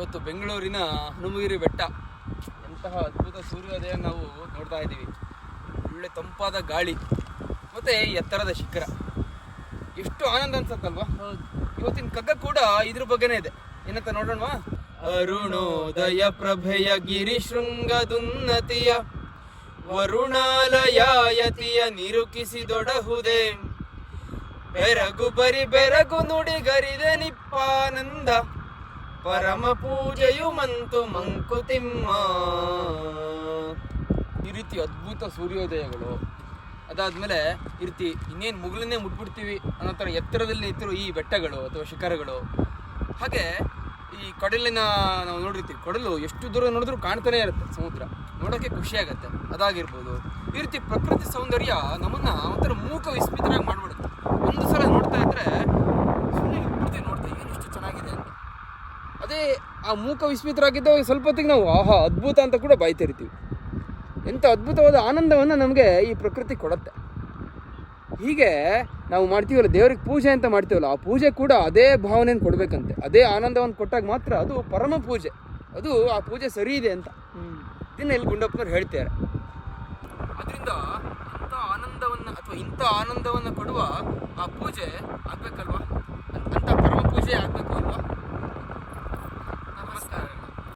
ಇವತ್ತು ಬೆಂಗಳೂರಿನ ಹನುಮಗಿರಿ ಬೆಟ್ಟ. ಎಂತಹ ಅದ್ಭುತ ಸೂರ್ಯೋದಯ ನಾವು ನೋಡ್ತಾ ಇದ್ದೀವಿ. ಒಳ್ಳೆ ತಂಪಾದ ಗಾಳಿ ಮತ್ತೆ ಎತ್ತರದ ಶಿಖರ. ಎಷ್ಟು ಆನಂದ ಅನ್ಸತ್ತಲ್ವಾ? ಇವತ್ತಿನ ಕಗ್ಗ ಕೂಡ ಇದ್ರ ಬಗ್ಗೆನೇ ಇದೆ. ಏನಂತ ನೋಡೋಣವಾ? ಅರುಣೋದಯ ಪ್ರಭೆಯ ಗಿರಿ ಶೃಂಗದುನ್ನತಿಯ ನಿರುಕಿಸಿ ನಿರುಕಿಸಿದೊಡಹುದೇ ಬೆರಗು ಬರಿ ಬೆರಗು ನುಡಿಗರಿದೆ ನಿಪ್ಪಾನಂದ. ಪರಮ ಪೂಜೆಯು ಮಂತು ಮಂಕುತಿಮ್ಮ. ಈ ರೀತಿ ಅದ್ಭುತ ಸೂರ್ಯೋದಯಗಳು. ಅದಾದ್ಮೇಲೆ ಈ ರೀತಿ ಇನ್ನೇನು ಮುಗಿಲನ್ನೇ ಮುಟ್ಬಿಡ್ತೀವಿ ಅನ್ನೋ ಥರ ಎತ್ತರದಲ್ಲಿ ನಿಂತಿರೋ ಈ ಬೆಟ್ಟಗಳು ಅಥವಾ ಶಿಖರಗಳು. ಹಾಗೆ ಈ ಕಡಲಿನ ನಾವು ನೋಡಿರ್ತೀವಿ, ಕಡಲು ಎಷ್ಟು ದೂರ ನೋಡಿದ್ರು ಕಾಣ್ತಾನೆ ಇರುತ್ತೆ ಸಮುದ್ರ. ನೋಡೋಕ್ಕೆ ಖುಷಿಯಾಗುತ್ತೆ, ಅದಾಗಿರ್ಬೋದು. ಈ ರೀತಿ ಪ್ರಕೃತಿ ಸೌಂದರ್ಯ ನಮ್ಮನ್ನು ಒಂಥರ ಮೂಕ ವಿಸ್ಮಿತರಾಗಿ ಮಾಡ್ಬಿಡುತ್ತೆ ಒಂದು ಸಲ ನೋಡ್ತಾ ಇದ್ರೆ ಸುಮ್ಮನೆ ಬಿಡ್ತೀವಿ ನೋಡ್ತಾ ಏನು ಇಷ್ಟು ಚೆನ್ನಾಗಿದೆ ಅಂತ ಅದೇ ಆ ಮೂಕ ವಿಸ್ಮಿತರಾಗಿದ್ದಾಗ ಸ್ವಲ್ಪ ಹೊತ್ತಿಗೆ ನಾವು, ಆಹಾ, ಅದ್ಭುತ ಅಂತ ಕೂಡ ಬಾಯ್ತಿರ್ತೀವಿ. ಎಂಥ ಅದ್ಭುತವಾದ ಆನಂದವನ್ನು ನಮಗೆ ಈ ಪ್ರಕೃತಿ ಕೊಡುತ್ತೆ. ಹೀಗೆ ನಾವು ಮಾಡ್ತೀವಲ್ಲ, ದೇವ್ರಿಗೆ ಪೂಜೆ ಅಂತ ಮಾಡ್ತೀವಲ್ಲ, ಆ ಪೂಜೆ ಕೂಡ ಅದೇ ಭಾವನೆಯನ್ನು ಕೊಡಬೇಕಂತೆ. ಅದೇ ಆನಂದವನ್ನು ಕೊಟ್ಟಾಗ ಮಾತ್ರ ಅದು ಪರಮ ಪೂಜೆ. ಅದು ಆ ಪೂಜೆ ಸರಿ ಇದೆ ಅಂತ. ಇದನ್ನ ಇಲ್ಲಿ ಗುಂಡಪ್ಪನವ್ರು ಹೇಳ್ತಾರೆ ಅದರಿಂದ ಇಂಥ ಆನಂದವನ್ನು ಅಥವಾ ಇಂಥ ಆನಂದವನ್ನು ಕೊಡುವ ಆ ಪೂಜೆ ಆಗ್ಬೇಕಲ್ವಾ